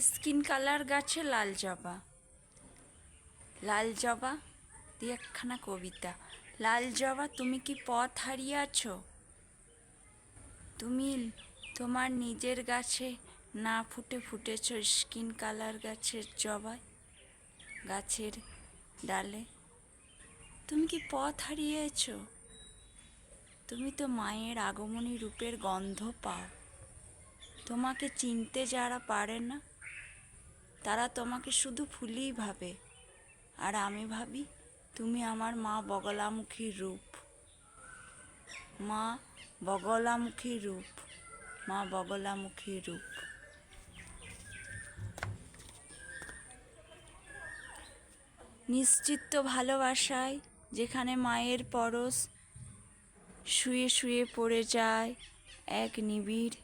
Skin colour গাছে লাল জবা। লাল জবা দিয়ে একখানা কবিতা। লাল জবা, তুমি কি পথ হারিয়েছ তুমি তোমার নিজের গাছে না ফুটে ফুটেছ স্কিন কালার গাছের জবায় গাছের ডালে? তুমি কি পথ হারিয়েছ তুমি তো মায়ের আগমনী রূপের গন্ধ পাও। তোমাকে চিনতে যারা পারে না তারা তোমাকে শুধু ফুলই ভাবে। আর আমি ভাবি, তুমি আমার মা বগলামুখী রূপ। মা বগলামুখী রূপ, মা বগলামুখী রূপ। নিশ্চিত ভালোবাসায় যেখানে মায়ের পরশ শুয়ে শুয়ে পড়ে যায় এক নিবিড়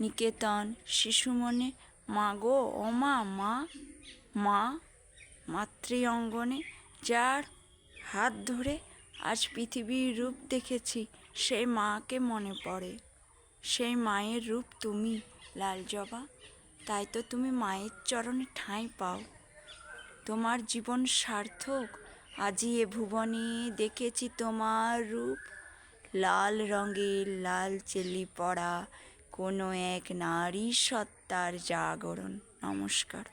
নিকেতন শিশু মনে মা গো, ও মা মা মা মাতৃ অঙ্গনে যার হাত ধরে আজ পৃথিবীর রূপ দেখেছি সেই মাকে মনে পড়ে। সেই মায়ের রূপ তুমি, লাল জবা, তাই তো তুমি মায়ের চরণে ঠাঁই পাও। তোমার জীবন সার্থক, আজি এ ভুবনে দেখেছি তোমার রূপ। লাল রঙের লাল চেলি পড়া কোনো এক নারী সত্তার জাগরণ। নমস্কার।